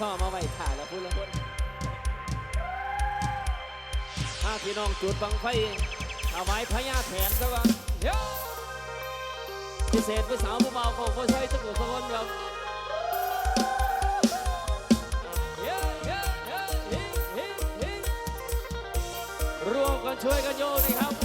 พ่อมาไว้ถ่าแล้วพูดละคนห้าพี่น้องจุดบังไฟเอาไว้พญาแถนซะก่อนเฮ้ยพิเศษผู้สาวผู้เบาของผู้ชายสักคนเดียวร่วมกันช่วยกันโยนะครับ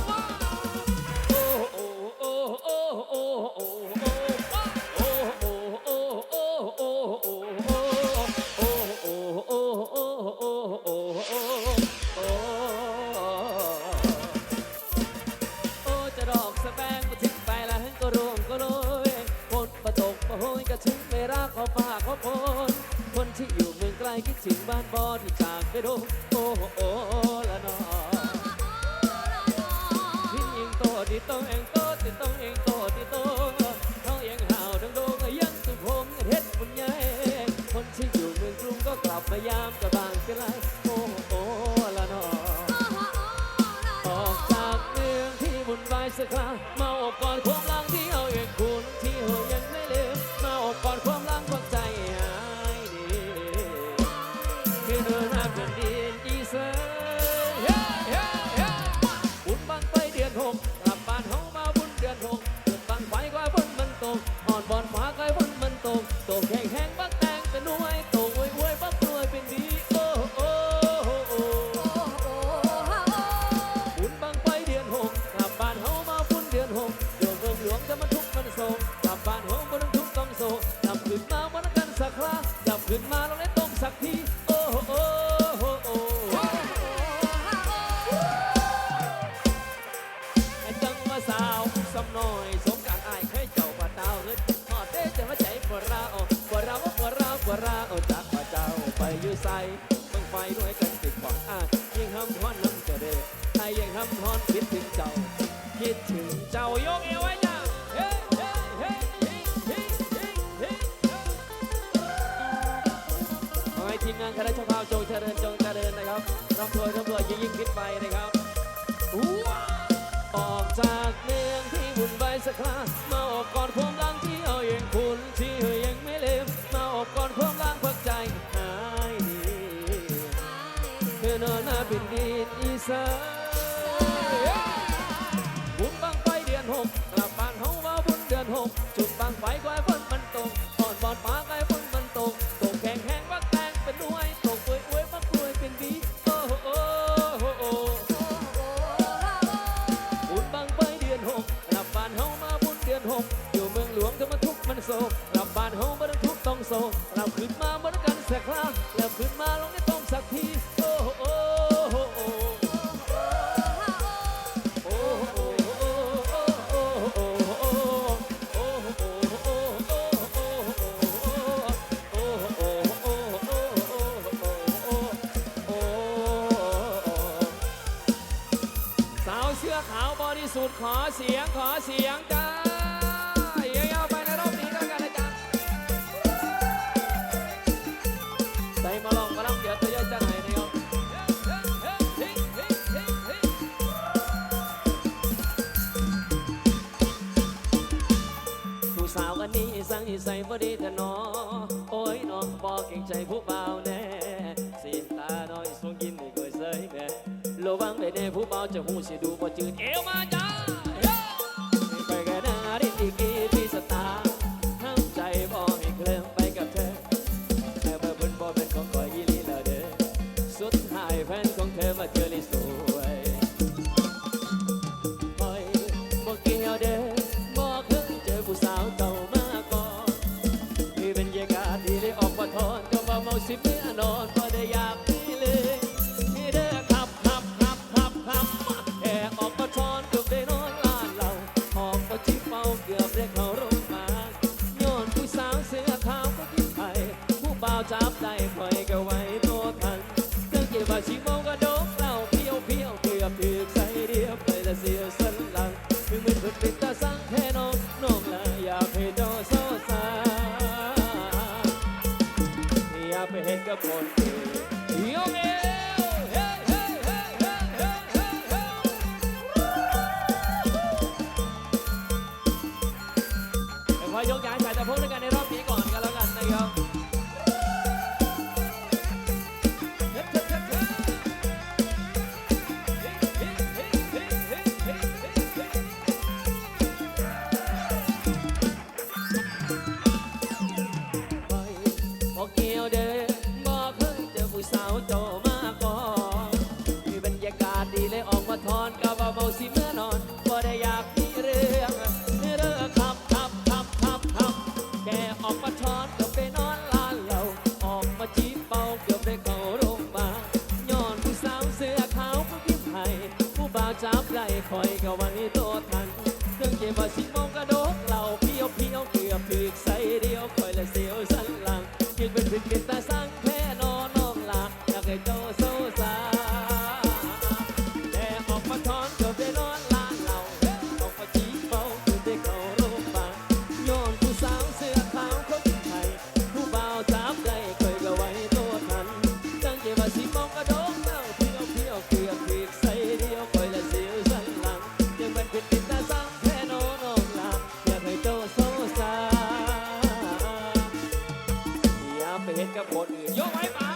the class. ายด้วยกันติดปอกอะยังห้ำฮอนน้ำกระเดะไอ้ยังห้ำฮอนคิดถึงเจ้า คิดถึงเจ้ายกเอวไว้จ้าเฮ้เทีมงานคณะชาวาภาพจงเจริญจงเจริญนะครับร้องรวยร่ำรวยยิ่งยิ่งคิดไปนะครับออกจากเมืองที่วุ่นวาสักครามาออกก่อนผม บุญบังไฟเดือนหกกลับบ้านเฮาว่าบุญเดือนหกจุดบังไฟกว่าฝนมันตกตอนบอดปลากายฝนมันตกตกแข็งแห้งวักแตงเป็นด้วยตกอวยอวยมักรวยเป็นดีโอ้โหโอ้โหโอ้บุญบังไฟเดือนหกกลับบ้านเฮามาบุญเดือนหกอยู่เมืองหลวงทำไมทุกข์มันโศกกลับบ้านเฮาบ่ต้องทุกต้องโศกเราขึ้นมาบ่ต้องกันสักคราแล้วขึ้นมาลงในต้องสักที ที่สุดขอเสียงขอเสียงจ้าเยาวไปในรอบนี้ด้วยกันนะจ๊ะใส่มาลองมาลองเดี๋ยวตัวย่อยจะไหนเนียวผู้สาวอันนี้สั่งใส่บอดีแต่นอโอ้ยน้องบอกเก่งใจผู้เบาแน่ เลยเด้ผู้เมาจะหูเสียดูบ่จืดเอวมาจ้า 有 wifi。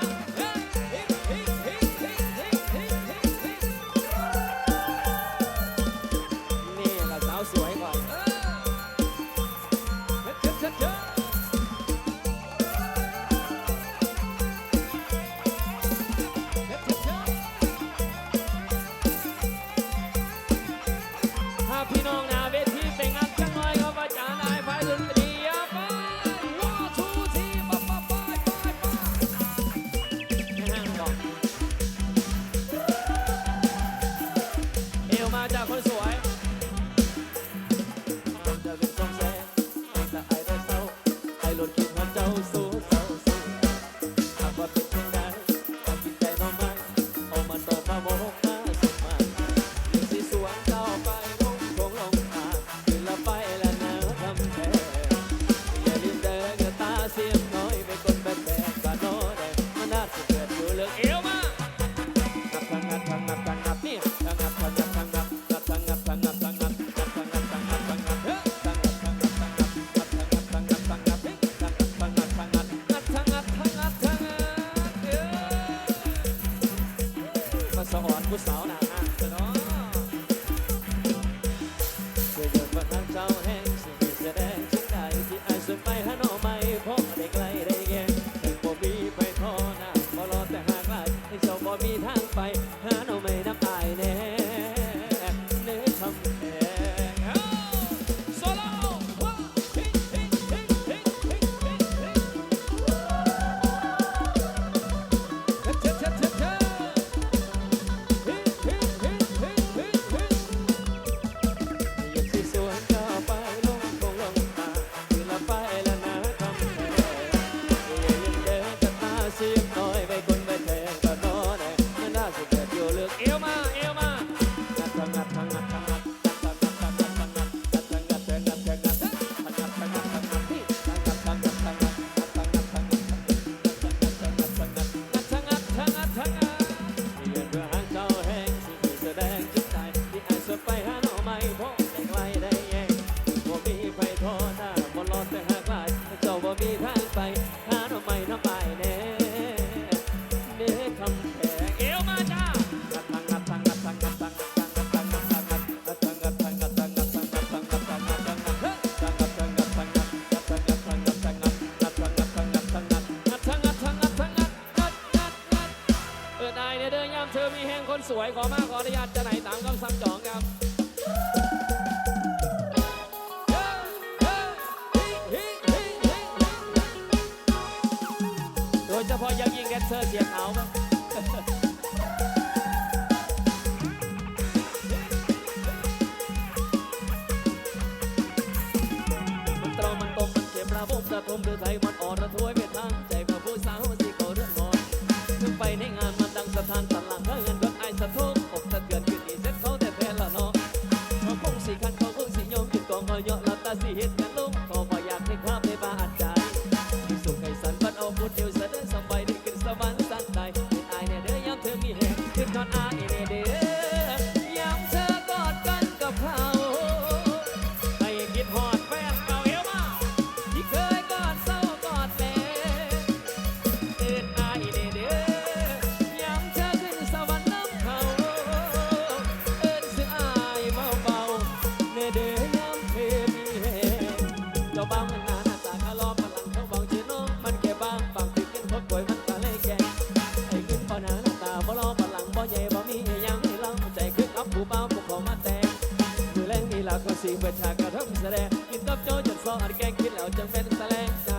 สีเบทากระทำแสดงกินตับโจจนซออันแกงกินแล้วจึงเป็นแสลงใจ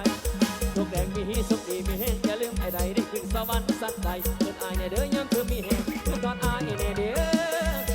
ทุกแดงมีฮีสุกดีมีเฮงอย่าลืมไอ้ใดได้ขึ้นสวรรค์สักใดเกิดอายในเด้อยังคือมีเฮงตอนอายเนี่ยเด้อ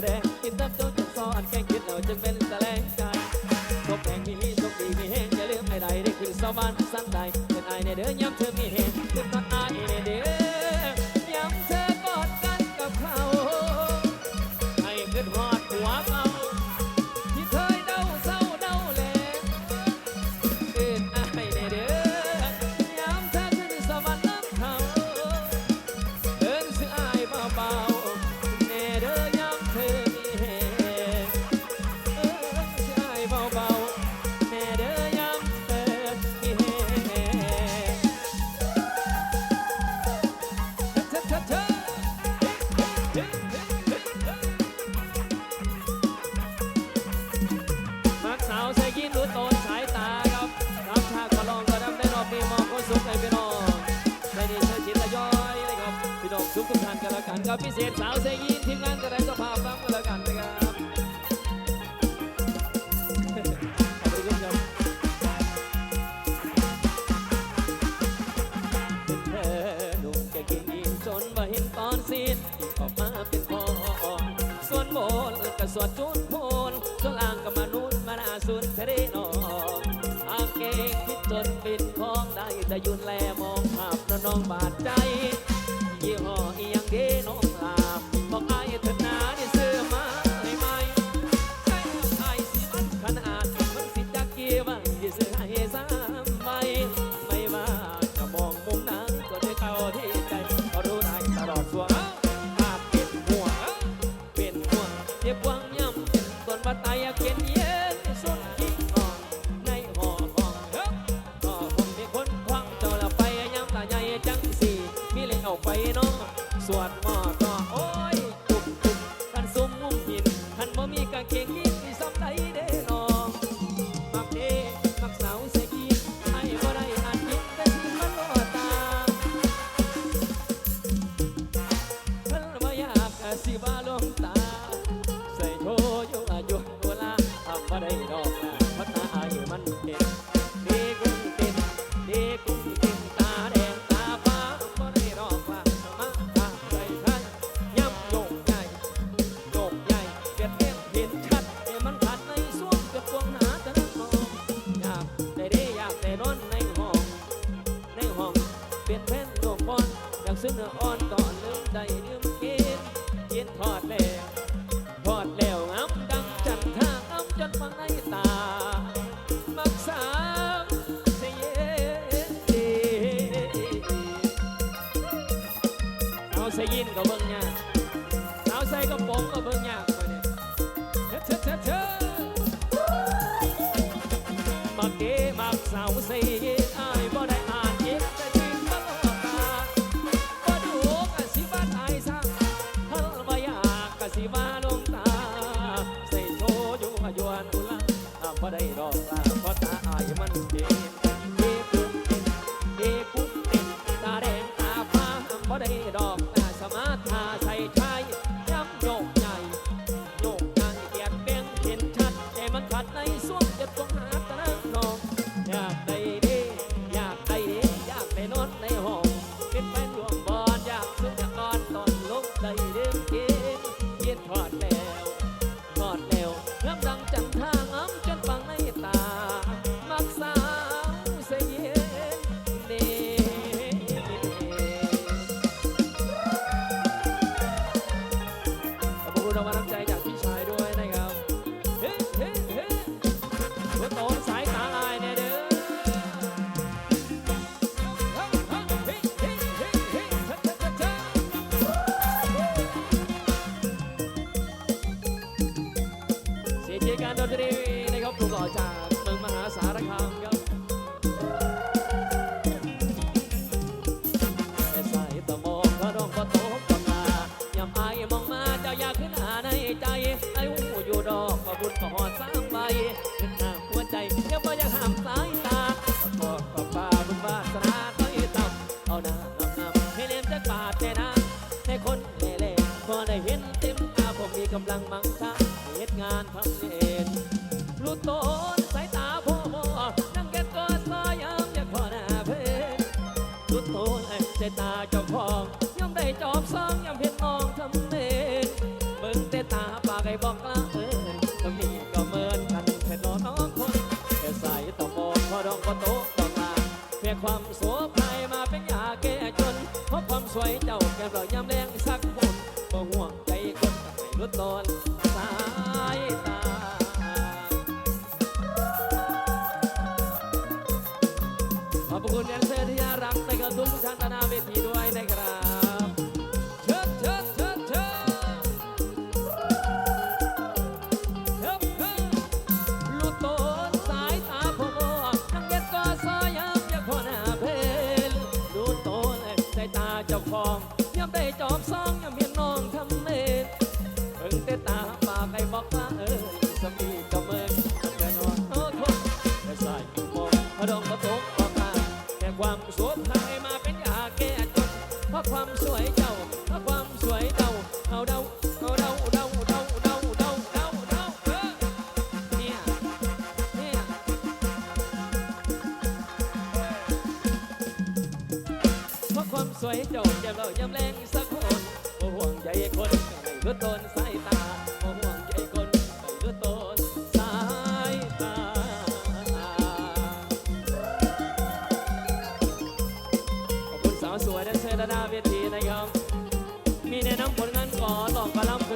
It's it left พิเศษสาวเซยีนทีมงานกระไรสภาพบ้างก็แล้วกันนะครับอเธอนุ่มจะกิยินจนมาเห็นตอนสิ้ออกมาเป็นพอส่วนโมนก็สวดจุนโพนส่วนล่างก็มานุ่นมานาสุนทรีนองอาเกงพิจนปิดท้องได้แต่ยุนแลมองภาพน้องบาดใจยี่ห้ออียังเดน้อง เอาไปเนาะส่วนหม้อก็โอ้ย มักเกมักสาวสี ดนตรีนะครับถูกหล่อจากเมืองมหาสารคามครับแต่สาตะมองพระรองก็ตกกำลายามอายมองมาเจ้าอยากขึ้นหาในใจไอ้หูอยู่ดอกประบุญก็หอดสามใบขึ้นหาหัวใจอย่าบ่อยากห้ามสายตาขอขอบป้าบุญวาสนาต้อยต่ำเอาหน้านำน้ำให้เลี้ยมจะป่าดแน่นะให้คนเล่เล่พอได้เห็นเต็มตาผมมีกำลังมังชาเหตุงานทำเล่ ตาเจ้าของย่อมได้จอบซองย่อมเห็นมองทำเนเบิ่งแต่ตาปากไอ้บอกละเอิญก็มีก็เมินกันแค่นน้องคนแค่ใส่ต้องมอพอดองพโตต้องลาเพื่อความสวภายมาเป็นยาแก้จนเพราะความสวยเจ้าแก้มเราย่ำเล ขอบพระคุณแดนเซอร์ที่น่ารักในกระตุ้นทุกท่านตาหนาเวทีด้วย เจ้าเพราะความสวยเดาเอาเดาเอาเดาเดาเดาเดาเดาเดาเดาเออเนี่ยเนี่ยเพราะความสวยเจ้าอย่าเรายำแรงสักคนบ่ห่วงใยคนไม่รู้ตนสาย หลอกกระลำ